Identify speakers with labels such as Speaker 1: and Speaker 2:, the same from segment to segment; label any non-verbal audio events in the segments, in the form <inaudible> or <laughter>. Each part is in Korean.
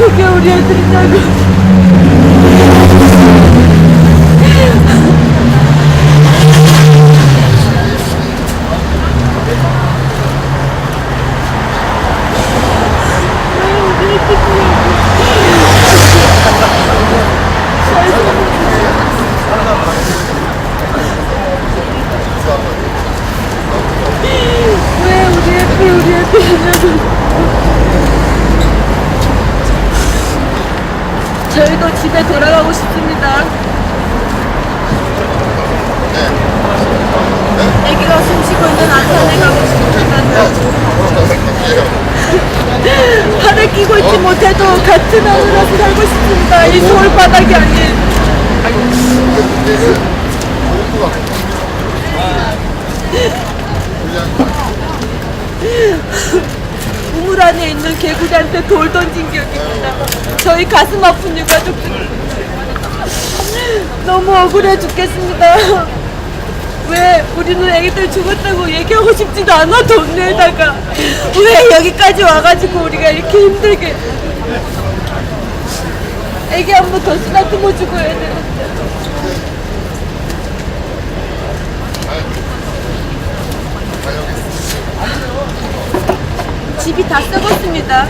Speaker 1: 왜 그게 우리 애들이냐고. 왜 우리 애들 우리 애들이냐고. 저희도 집에 돌아가고 싶습니다. 애기가 숨 쉬고 있는 안산에 가고 싶습니다. <laughs> 팔을 끼고 있지 못해도 같은 하늘에서 살고 싶습니다. 이 서울 바닥이 아닌. 우물 안에 있는 개구리한테 돌 던진 기억입니다. 저희 가슴 아픈 유가족들 너무 억울해 죽겠습니다. 왜 우리는 애기들 죽었다고 얘기하고 싶지도 않아 동네에다가 왜 여기까지 와가지고 우리가 이렇게 힘들게 애기 한 번 더 쓰다듬어 해야 되 집이 다 썩었습니다.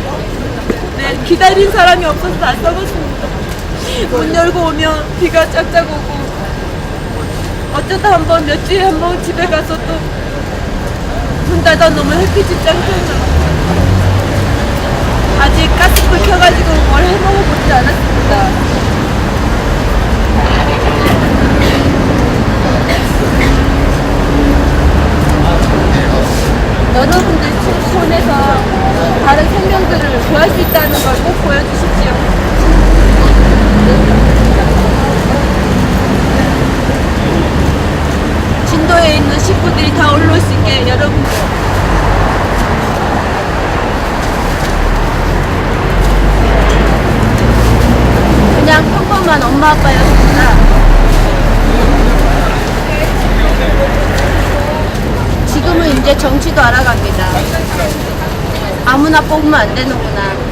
Speaker 1: 네, 기다린 사람이 없어서 다 썩었습니다. 문 열고 오면 비가 짝짝 오고 어쩌다 한 번 몇 주에 한 번 집에 가서 또 문 닫아 놓으면 햇빛이 짱짱나. 아직 가스불 켜가지고 뭘 해먹어 보지 않았습니다. 여러분들 손에서 다른 생명들을 구할 수 있다는 걸 꼭 보여주십시오. 진도에 있는 식구들이 다 올라올 수 있게 여러분들 그냥 평범한 엄마 아빠였습니다. 지금은 이제 정치도 알아갑니다. 아무나 뽑으면 안 되는구나.